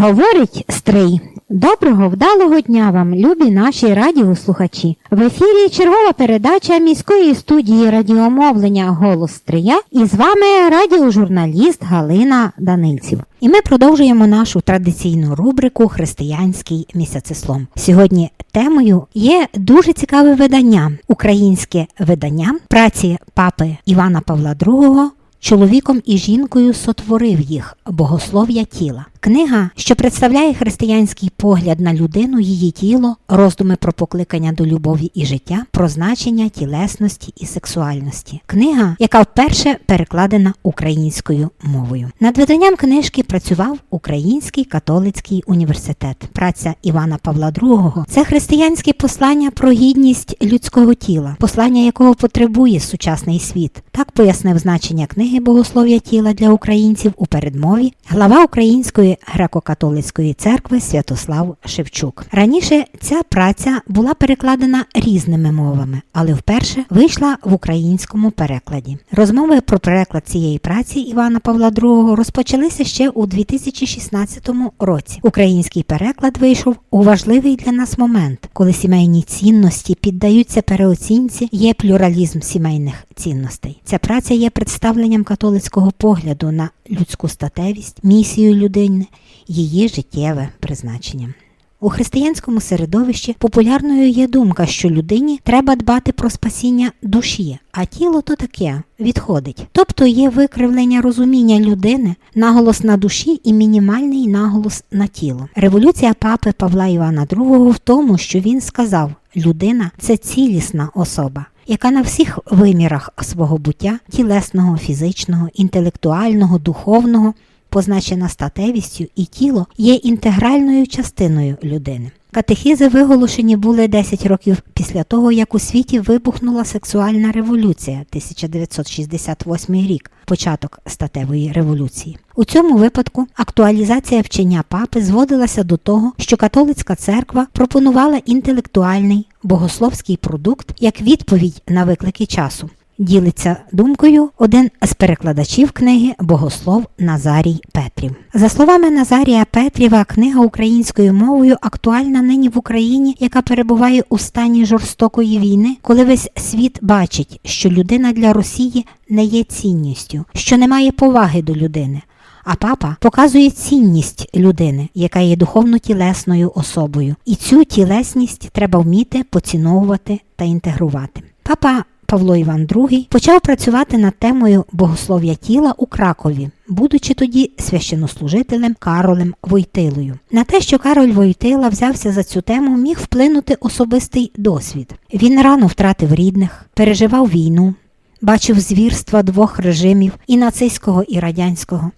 Говорить Стрий. Доброго вдалого дня вам, любі наші радіослухачі. В ефірі чергова передача міської студії радіомовлення Голос Стрия і з вами радіожурналіст Галина Данильців. І ми продовжуємо нашу традиційну рубрику Християнський місяцеслом. Сьогодні темою є дуже цікаве видання, українське видання праці папи Івана Павла II Чоловіком і жінкою сотворив їх богослов'я тіла. Книга, що представляє християнський погляд на людину, її тіло, роздуми про покликання до любові і життя, про значення тілесності і сексуальності. Книга, яка вперше перекладена українською мовою. Над виданням книжки працював Український католицький університет. Праця Івана Павла II – це християнське послання про гідність людського тіла, послання якого потребує сучасний світ. Так пояснив значення книги Богослов'я тіла для українців у передмові глава Української греко-католицької церкви Святослав Шевчук. Раніше ця праця була перекладена різними мовами, але вперше вийшла в українському перекладі. Розмови про переклад цієї праці Івана Павла II розпочалися ще у 2016 році. Український переклад вийшов у важливий для нас момент, коли сімейні цінності піддаються переоцінці, є плюралізм сімейних цінностей. Ця праця є представленням католицького погляду на людську статевість, місію людини, її життєве призначення. У християнському середовищі популярною є думка, що людині треба дбати про спасіння душі, а тіло то таке відходить. Тобто є викривлення розуміння людини, наголос на душі і мінімальний наголос на тіло. Революція папи Павла Івана II в тому, що він сказав: людина це цілісна особа. Яка на всіх вимірах свого буття тілесного, фізичного, інтелектуального, духовного позначена статевістю і тіло є інтегральною частиною людини. Катехізи виголошені були 10 років після того, як у світі вибухнула сексуальна революція 1968 рік, початок статевої революції. У цьому випадку актуалізація вчення папи зводилася до того, що католицька церква пропонувала інтелектуальний богословський продукт як відповідь на виклики часу. Ділиться думкою один з перекладачів книги Богослов Назарій Петрів. За словами Назарія Петріва, книга українською мовою актуальна нині в Україні, яка перебуває у стані жорстокої війни, коли весь світ бачить, що людина для Росії не є цінністю, що немає поваги до людини. А папа показує цінність людини, яка є духовно тілесною особою, і цю тілесність треба вміти поціновувати та інтегрувати. Папа Павло Іван II почав працювати над темою богослов'я тіла у Кракові, будучи тоді священнослужителем Каролем Войтилою. На те, що Кароль Войтила взявся за цю тему, міг вплинути особистий досвід. Він рано втратив рідних, переживав війну, бачив звірства двох режимів і нацистського, і радянського,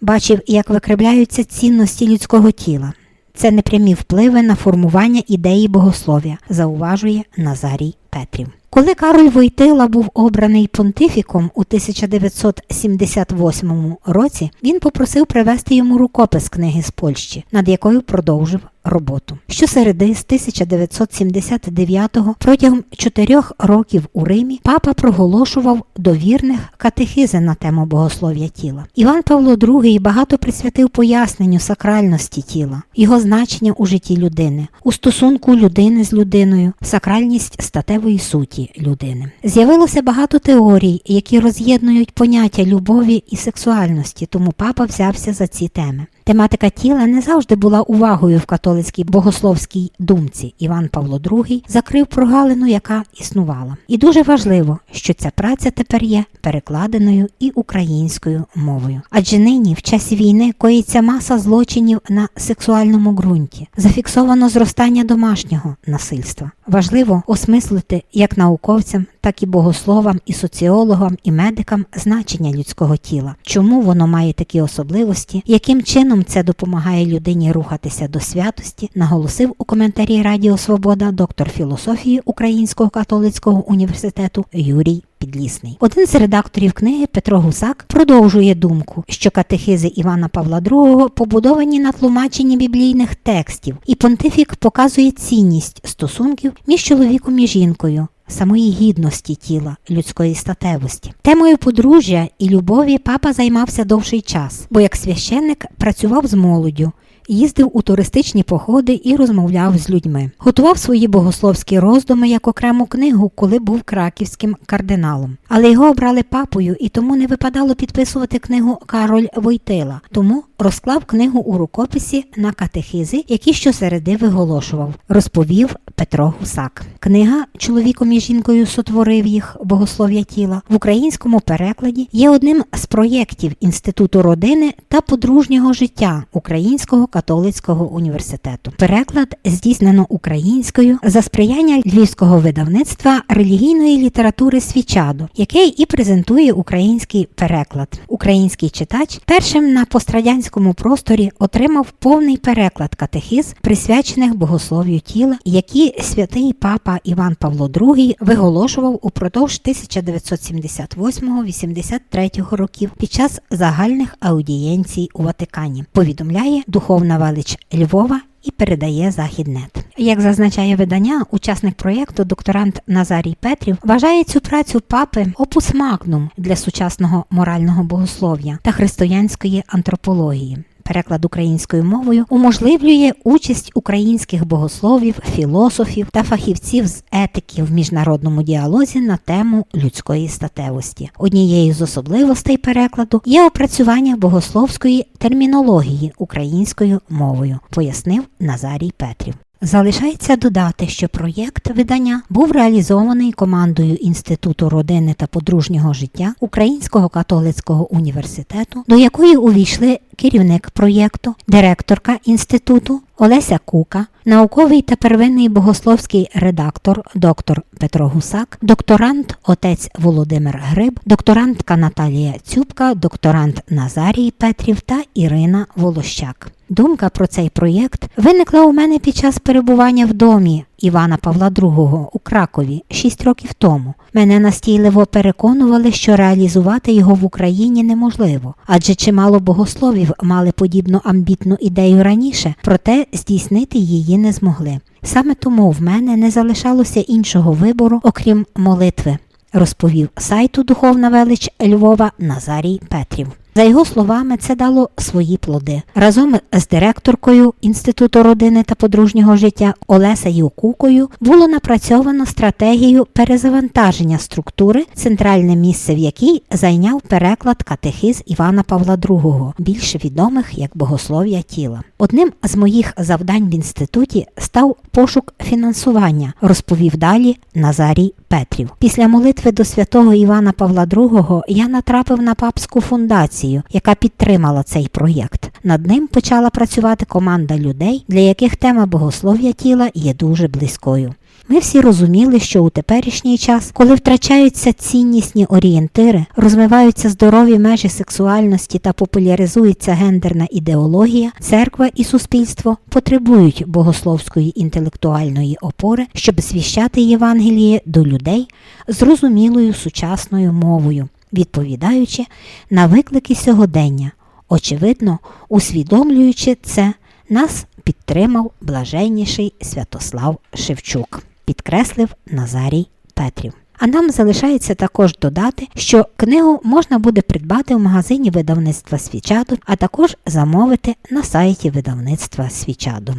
бачив, як викривляються цінності людського тіла. Це непрямі впливи на формування ідеї богослов'я, зауважує Назарій Петрів. Коли Кароль Войтила був обраний понтифіком у 1978 році, він попросив привезти йому рукопис книги з Польщі, над якою продовжив роботу. Щосереди з 1979-го протягом чотирьох років у Римі папа проголошував довірних катехизи на тему богослов'я тіла. Іван Павло II багато присвятив поясненню сакральності тіла, його значення у житті людини, у стосунку людини з людиною, сакральність статевої суті людини. З'явилося багато теорій, які роз'єднують поняття любові і сексуальності, тому папа взявся за ці теми. Тематика тіла не завжди була увагою в католицькій богословській думці. Іван Павло II закрив прогалину, яка існувала. І дуже важливо, що ця праця тепер є перекладеною і українською мовою. Адже нині, в часі війни, коїться маса злочинів на сексуальному ґрунті, зафіксовано зростання домашнього насильства. Важливо осмислити як науковцям, так і богословам, і соціологам, і медикам значення людського тіла, чому воно має такі особливості, яким чином це допомагає людині рухатися до святості, наголосив у коментарі Радіо Свобода доктор філософії Українського католицького університету Юрій Підлісний. Один з редакторів книги Петро Гусак продовжує думку, що катехизи Івана Павла II побудовані на тлумаченні біблійних текстів, і понтифік показує цінність стосунків між чоловіком і жінкою. Самої гідності тіла, людської статевості. Темою подружжя і любові папа займався довший час, бо як священник працював з молоддю, їздив у туристичні походи і розмовляв з людьми. Готував свої богословські роздуми як окрему книгу, коли був краківським кардиналом. Але його обрали папою, і тому не випадало підписувати книгу Кароль Войтила. Тому розклав книгу у рукописі на катехизи, які щосереди виголошував, розповів Петро Гусак. Книга чоловіком і жінкою сотворив їх богослов'я тіла в українському перекладі є одним з проєктів Інституту родини та подружнього життя Українського католицького університету. Переклад здійснено українською за сприяння львівського видавництва релігійної літератури Свічадо, яке і презентує український переклад. Український читач першим на пострадянському просторі отримав повний переклад катехиз, присвячених богослов'ю тіла, які святий папа Іван Павло II виголошував упродовж 1978-83 років під час загальних аудієнцій у Ватикані. Повідомляє духовна велич Львова. І передає Західнет. Як зазначає видання, учасник проєкту докторант Назарій Петрів вважає цю працю папи опус магнум для сучасного морального богослов'я та християнської антропології. Переклад українською мовою уможливлює участь українських богословів, філософів та фахівців з етики в міжнародному діалозі на тему людської статевості. Однією з особливостей перекладу є опрацювання богословської термінології українською мовою, пояснив Назарій Петрів. Залишається додати, що проєкт видання був реалізований командою Інституту родини та подружнього життя Українського католицького університету, до якої увійшли керівник проєкту, директорка інституту Олеся Кука, науковий та первинний богословський редактор доктор Петро Гусак, докторант отець Володимир Гриб, докторантка Наталія Цюбка, докторант Назарій Петрів та Ірина Волощак. Думка про цей проєкт виникла у мене під час перебування в домі Івана Павла II у Кракові 6 років тому. Мене настійливо переконували, що реалізувати його в Україні неможливо, адже чимало богословів мали подібну амбітну ідею раніше, проте здійснити її не змогли. Саме тому в мене не залишалося іншого вибору, окрім молитви, розповів сайту Духовна велич Львова Назарій Петрів. За його словами, це дало свої плоди. Разом з директоркою Інституту родини та подружнього життя Олесею Кукою було напрацьовано стратегію перезавантаження структури, центральне місце в якій зайняв переклад катехиз Івана Павла II, більш відомих як богослов'я тіла. Одним з моїх завдань в інституті став пошук фінансування, розповів далі Назарій Петрів. Після молитви до святого Івана Павла II я натрапив на папську фундацію, яка підтримала цей проєкт. Над ним почала працювати команда людей, для яких тема богослов'я тіла є дуже близькою. Ми всі розуміли, що у теперішній час, коли втрачаються ціннісні орієнтири, розмиваються здорові межі сексуальності та популяризується гендерна ідеологія, церква і суспільство потребують богословської інтелектуальної опори, щоб звіщати Євангеліє до людей зрозумілою сучасною мовою, відповідаючи на виклики сьогодення. Очевидно, усвідомлюючи це, нас підтримав блаженніший Святослав Шевчук, підкреслив Назарій Петрів. А нам залишається також додати, що книгу можна буде придбати в магазині видавництва Свічаду, а також замовити на сайті видавництва Свічаду.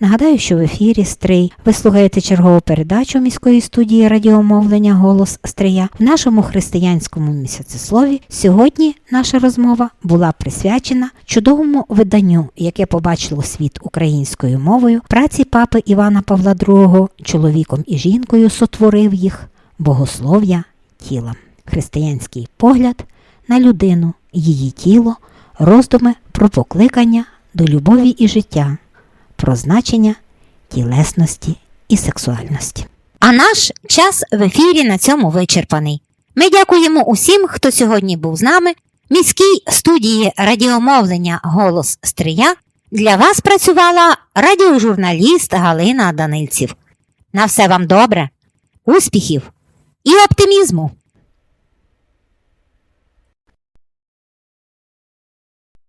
Нагадаю, що в ефірі Стрий ви слухаєте чергову передачу міської студії радіомовлення Голос Стрия в нашому християнському місяцеслові. Сьогодні наша розмова була присвячена чудовому виданню, яке побачило світ українською мовою, праці папи Івана Павла II, чоловіком і жінкою сотворив їх, богослов'я тіла, християнський погляд на людину, її тіло, роздуми про покликання до любові і життя про значення тілесності і сексуальності. А наш час в ефірі на цьому вичерпаний. Ми дякуємо усім, хто сьогодні був з нами. Міській студії радіомовлення Голос Стрия для вас працювала радіожурналіст Галина Данильців. На все вам добре, успіхів і оптимізму!